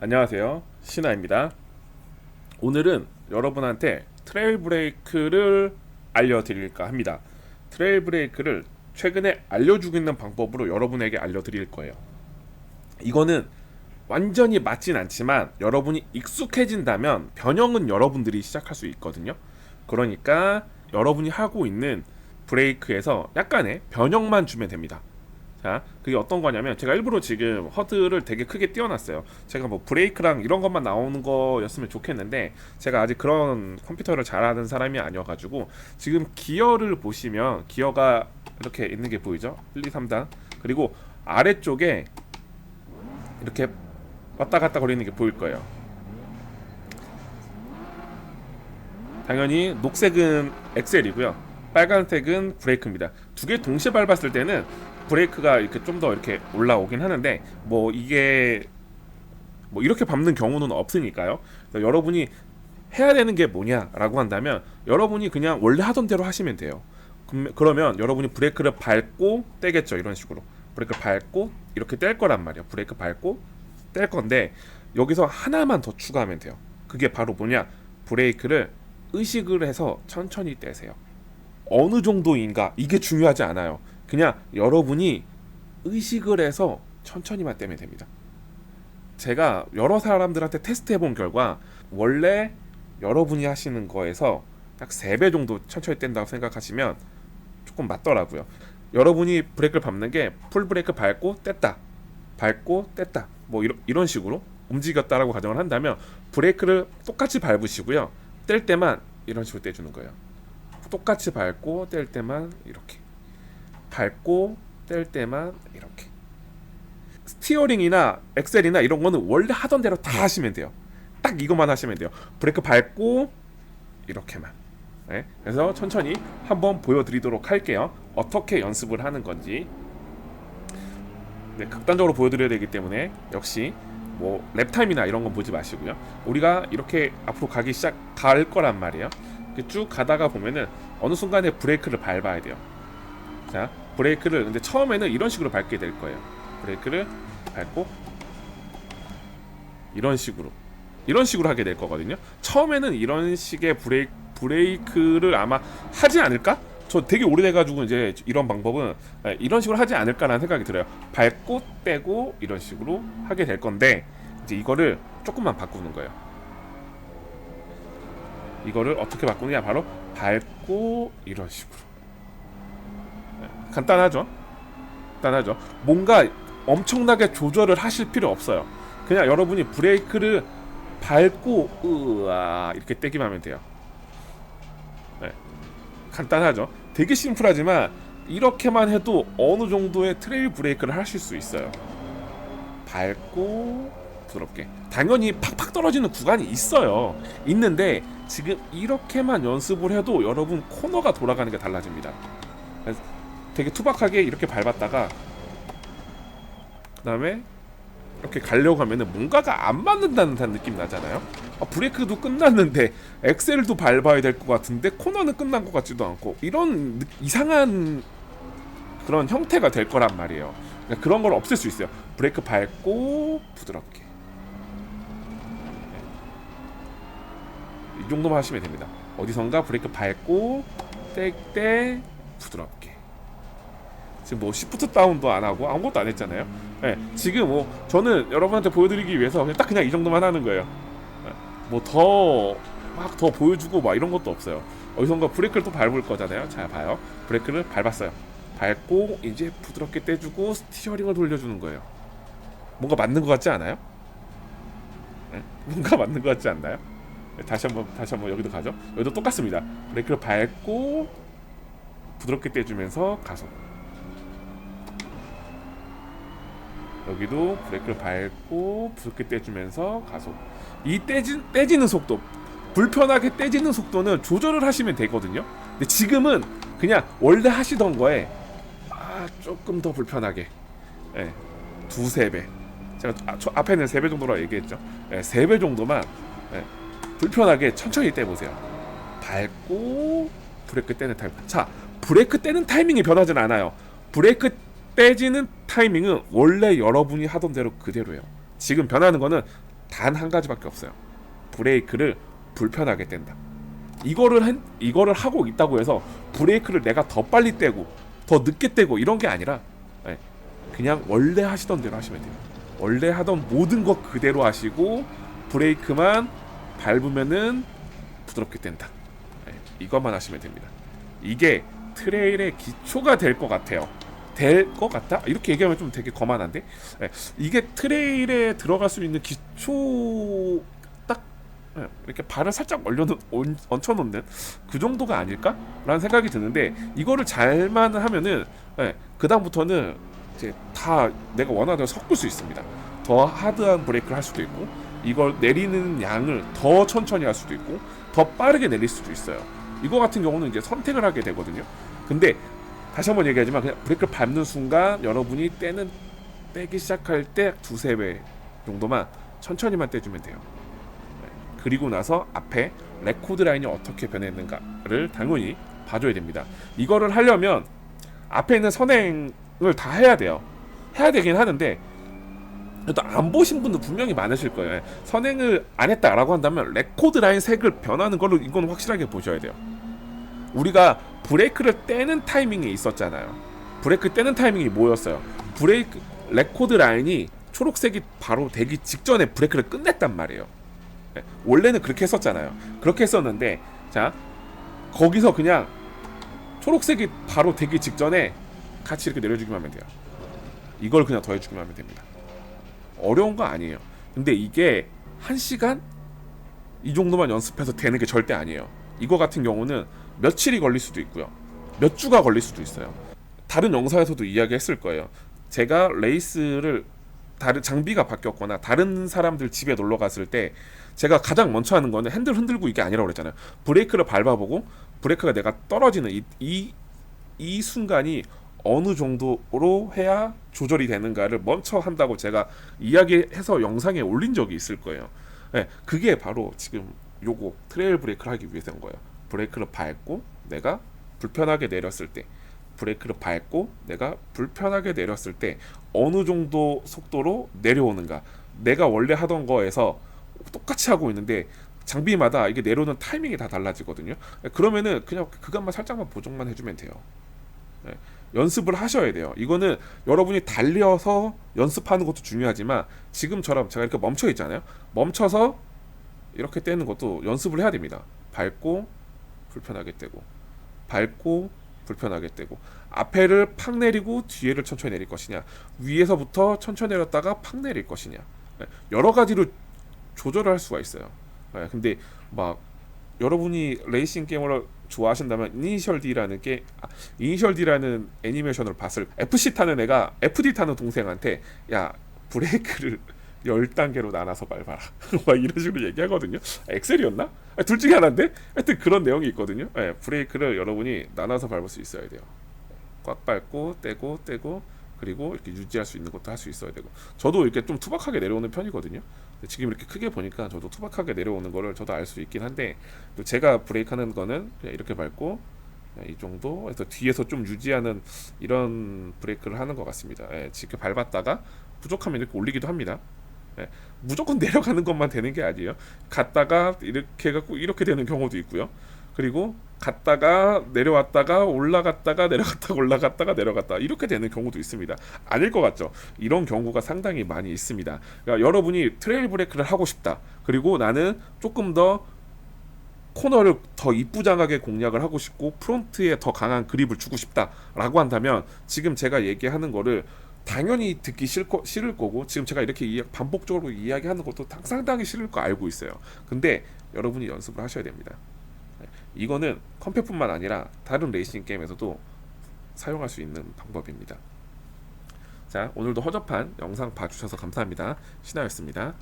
안녕하세요. 신하입니다. 오늘은 여러분한테 트레일 브레이크를 알려드릴까 합니다. 트레일 브레이크를 최근에 알려주고 있는 방법으로 여러분에게 알려드릴 거예요. 이거는 완전히 맞진 않지만 여러분이 익숙해진다면 변형은 여러분들이 시작할 수 있거든요. 그러니까 여러분이 하고 있는 브레이크에서 약간의 변형만 주면 됩니다. 자, 그게 어떤 거냐면 제가 일부러 지금 허드를 되게 크게 띄워놨어요. 제가 뭐 브레이크랑 이런 것만 나오는 거였으면 좋겠는데 제가 아직 그런 컴퓨터를 잘하는 사람이 아니어가지고 지금 기어를 보시면 기어가 이렇게 있는 게 보이죠? 1, 2, 3단 그리고 아래쪽에 이렇게 왔다 갔다 거리는 게 보일 거예요. 당연히 녹색은 엑셀이고요. 빨간색은 브레이크입니다. 두 개 동시에 밟았을 때는 브레이크가 이렇게 좀 더 이렇게 올라오긴 하는데 뭐 이게 뭐 이렇게 밟는 경우는 없으니까요. 그래서 여러분이 해야 되는 게 뭐냐라고 한다면 여러분이 그냥 원래 하던 대로 하시면 돼요. 그러면 여러분이 브레이크를 밟고 떼겠죠. 이런 식으로. 브레이크 밟고 이렇게 뗄 거란 말이에요. 브레이크 밟고 뗄 건데 여기서 하나만 더 추가하면 돼요. 그게 바로 뭐냐? 브레이크를 의식을 해서 천천히 떼세요. 어느 정도인가 이게 중요하지 않아요. 그냥 여러분이 의식을 해서 천천히만 떼면 됩니다. 제가 여러 사람들한테 테스트 해 본 결과 원래 여러분이 하시는 거에서 딱 3배 정도 천천히 뗀다고 생각하시면 조금 맞더라고요. 여러분이 브레이크를 밟는 게 풀 브레이크 밟고 뗐다. 밟고 뗐다. 뭐 이런, 이런 식으로 움직였다라고 가정을 한다면 브레이크를 똑같이 밟으시고요. 뗄 때만 이런 식으로 떼주는 거예요. 똑같이 밟고 뗄 때만 이렇게 밟고 뗄 때만 이렇게 스티어링이나 엑셀이나 이런 거는 원래 하던 대로 다 하시면 돼요. 딱 이것만 하시면 돼요. 브레이크 밟고 이렇게만. 네, 그래서 천천히 한번 보여드리도록 할게요. 어떻게 연습을 하는 건지. 네, 극단적으로 보여드려야 되기 때문에 역시 뭐 랩타임이나 이런 건 보지 마시고요. 우리가 이렇게 앞으로 가기 시작 갈 거란 말이에요. 쭉 가다가 보면은 어느 순간에 브레이크를 밟아야 돼요. 자, 브레이크를 근데 처음에는 이런 식으로 밟게 될 거예요. 브레이크를 밟고 이런 식으로 이런 식으로 하게 될 거거든요. 처음에는 이런 식의 브레이크 브레이크를 아마 하지 않을까? 저 되게 오래돼가지고 이제 이런 방법은 예, 이런 식으로 하지 않을까라는 생각이 들어요. 밟고 떼고 이런 식으로 하게 될 건데 이제 이거를 조금만 바꾸는 거예요. 이거를 어떻게 바꾸느냐 바로 밟고 이런 식으로 예, 간단하죠? 간단하죠. 뭔가 엄청나게 조절을 하실 필요 없어요. 그냥 여러분이 브레이크를 밟고 으아 이렇게 떼기만 하면 돼요. 네. 간단하죠. 되게 심플하지만 이렇게만 해도 어느 정도의 트레일 브레이크를 하실 수 있어요. 밟고 부드럽게. 당연히 팍팍 떨어지는 구간이 있어요. 있는데 지금 이렇게만 연습을 해도 여러분 코너가 돌아가는 게 달라집니다. 되게 투박하게 이렇게 밟았다가 그 다음에 이렇게 가려고 하면은 뭔가가 안 맞는다는 느낌 나잖아요. 아, 브레이크도 끝났는데 엑셀도 밟아야 될 것 같은데 코너는 끝난 것 같지도 않고 이런 느- 이상한 그런 형태가 될 거란 말이에요. 그러니까 그런 걸 없앨 수 있어요. 브레이크 밟고 부드럽게 이 정도만 하시면 됩니다. 어디선가 브레이크 밟고 뗄 때 부드럽게 지금 뭐 시프트 다운도 안 하고 아무것도 안 했잖아요. 네, 지금 뭐 저는 여러분한테 보여드리기 위해서 그냥 딱 그냥 이 정도만 하는 거예요. 뭐더 막 더 보여주고 막 이런 것도 없어요. 어디선가 브레이크를 또 밟을 거잖아요. 자 봐요. 브레이크를 밟았어요. 밟고 이제 부드럽게 떼주고 스티어링을 돌려주는 거예요. 뭔가 맞는 것 같지 않아요? 네? 뭔가 맞는 것 같지 않나요? 네, 다시 한번 다시 한번 여기도 가죠. 여기도 똑같습니다. 브레이크를 밟고 부드럽게 떼주면서 가속. 여기도 브레이크를 밟고 부드럽게 떼주면서 가속. 이 떼지, 떼지는 속도, 불편하게 떼지는 속도는 조절을 하시면 되거든요. 근데 지금은 그냥 원래 하시던 거에 아, 조금 더 불편하게, 예, 두세 배. 제가 아, 저 앞에는 세 배 정도라고 얘기했죠. 예, 세배 정도만 예, 불편하게 천천히 떼보세요. 밟고 브레이크 떼는 타임. 자, 브레이크 떼는 타이밍이 변하진 않아요. 브레이크 떼지는 타이밍은 원래 여러분이 하던 대로 그대로예요. 지금 변하는 거는 단 한 가지밖에 없어요. 브레이크를 불편하게 뗀다. 이거를 한, 이거를 하고 있다고 해서 브레이크를 내가 더 빨리 떼고 더 늦게 떼고 이런 게 아니라 예, 그냥 원래 하시던 대로 하시면 돼요. 원래 하던 모든 것 그대로 하시고 브레이크만 밟으면은 부드럽게 뗀다. 예, 이것만 하시면 됩니다. 이게 트레일의 기초가 될 것 같아요. 될 것 같다? 이렇게 얘기하면 좀 되게 거만한데 예, 이게 트레일에 들어갈 수 있는 기초 딱 예, 이렇게 발을 살짝 올려놓 얹- 얹혀놓는 그 정도가 아닐까라는 생각이 드는데 이거를 잘만 하면은 예, 그 다음부터는 이제 다 내가 원하는 섞을 수 있습니다. 더 하드한 브레이크를 할 수도 있고 이걸 내리는 양을 더 천천히 할 수도 있고 더 빠르게 내릴 수도 있어요. 이거 같은 경우는 이제 선택을 하게 되거든요. 근데 다시 한번 얘기하지만 그냥 브레이크를 밟는 순간 여러분이 떼는 떼기 시작할 때 두세 배 정도만 천천히만 떼주면 돼요. 네. 그리고 나서 앞에 레코드 라인이 어떻게 변했는가를 당연히 봐줘야 됩니다. 이거를 하려면 앞에 있는 선행을 다 해야 돼요. 해야 되긴 하는데 또 안 보신 분들 분명히 많으실 거예요. 선행을 안 했다라고 한다면 레코드 라인 색을 변하는 걸로 이건 확실하게 보셔야 돼요. 우리가 브레이크를 떼는 타이밍이 있었잖아요. 브레이크 떼는 타이밍이 뭐였어요? 브레이크 레코드 라인이 초록색이 바로 되기 직전에 브레이크를 끝냈단 말이에요. 네, 원래는 그렇게 했었잖아요. 그렇게 했었는데 자 거기서 그냥 초록색이 바로 되기 직전에 같이 이렇게 내려주기만 하면 돼요. 이걸 그냥 더해주기만 하면 됩니다. 어려운 거 아니에요. 근데 이게 한 시간 이 정도만 연습해서 되는 게 절대 아니에요. 이거 같은 경우는 며칠이 걸릴 수도 있고요. 몇 주가 걸릴 수도 있어요. 다른 영상에서도 이야기했을 거예요. 제가 레이스를 다른 장비가 바뀌었거나 다른 사람들 집에 놀러 갔을 때 제가 가장 먼저 하는 거는 핸들 흔들고 이게 아니라고 그랬잖아요. 브레이크를 밟아보고 브레이크가 내가 떨어지는 이, 이, 이 순간이 어느 정도로 해야 조절이 되는가를 먼저 한다고 제가 이야기해서 영상에 올린 적이 있을 거예요. 네, 그게 바로 지금 요거 트레일 브레이크를 하기 위해서인 거예요. 브레이크를 밟고 내가 불편하게 내렸을 때 브레이크를 밟고 내가 불편하게 내렸을 때 어느 정도 속도로 내려오는가 내가 원래 하던 거에서 똑같이 하고 있는데 장비마다 이게 내려오는 타이밍이 다 달라지거든요 그러면은 그냥 그것만 살짝만 보정만 해주면 돼요 네, 연습을 하셔야 돼요. 이거는 여러분이 달려서 연습하는 것도 중요하지만 지금처럼 제가 이렇게 멈춰 있잖아요. 멈춰서 이렇게 떼는 것도 연습을 해야 됩니다. 밟고 불편하게 떼고 밟고 불편하게 떼고. 앞에를 팍 내리고 뒤에를 천천히 내릴 것이냐 위에서부터 천천히 내렸다가 팍 내릴 것이냐. 네, 여러 가지로 조절을 할 수가 있어요. 네, 근데 막 여러분이 레이싱 게임을 좋아하신다면 이니셜 D라는 게 아, 이니셜 D라는 애니메이션을 봤을 FC 타는 애가 FD 타는 동생한테 야 브레이크를 10단계로 나눠서 밟아라. 막 이런 식으로 얘기하거든요. 엑셀이었나? 아, 둘 중에 하나인데? 하여튼 그런 내용이 있거든요. 예, 브레이크를 여러분이 나눠서 밟을 수 있어야 돼요. 꽉 밟고 떼고 떼고 그리고 이렇게 유지할 수 있는 것도 할 수 있어야 되고. 저도 이렇게 좀 투박하게 내려오는 편이거든요 지금 이렇게 크게 보니까 저도 투박하게 내려오는 거를 저도 알 수 있긴 한데 또 제가 브레이크 하는 거는 그냥 이렇게 밟고 그냥 이 정도 해서 뒤에서 좀 유지하는 이런 브레이크를 하는 것 같습니다 예, 지금 밟았다가 부족하면 이렇게 올리기도 합니다 예, 무조건 내려가는 것만 되는 게 아니에요. 갔다가 이렇게 해갖고 이렇게 되는 경우도 있고요. 그리고 갔다가 내려왔다가 올라갔다가 내려갔다가 올라갔다가 내려갔다 이렇게 되는 경우도 있습니다. 아닐 것 같죠? 이런 경우가 상당히 많이 있습니다. 그러니까 여러분이 트레일 브레이크를 하고 싶다. 그리고 나는 조금 더 코너를 더 이쁘장하게 공략을 하고 싶고 프론트에 더 강한 그립을 주고 싶다라고 한다면 지금 제가 얘기하는 거를 당연히 듣기 싫고 싫을 거고 지금 제가 이렇게 이야, 반복적으로 이야기하는 것도 당- 상당히 싫을 거 알고 있어요. 근데 여러분이 연습을 하셔야 됩니다. 네, 이거는 컴퓨터뿐만 아니라 다른 레이싱 게임에서도 사용할 수 있는 방법입니다. 자 오늘도 허접한 영상 봐주셔서 감사합니다. 신하였습니다.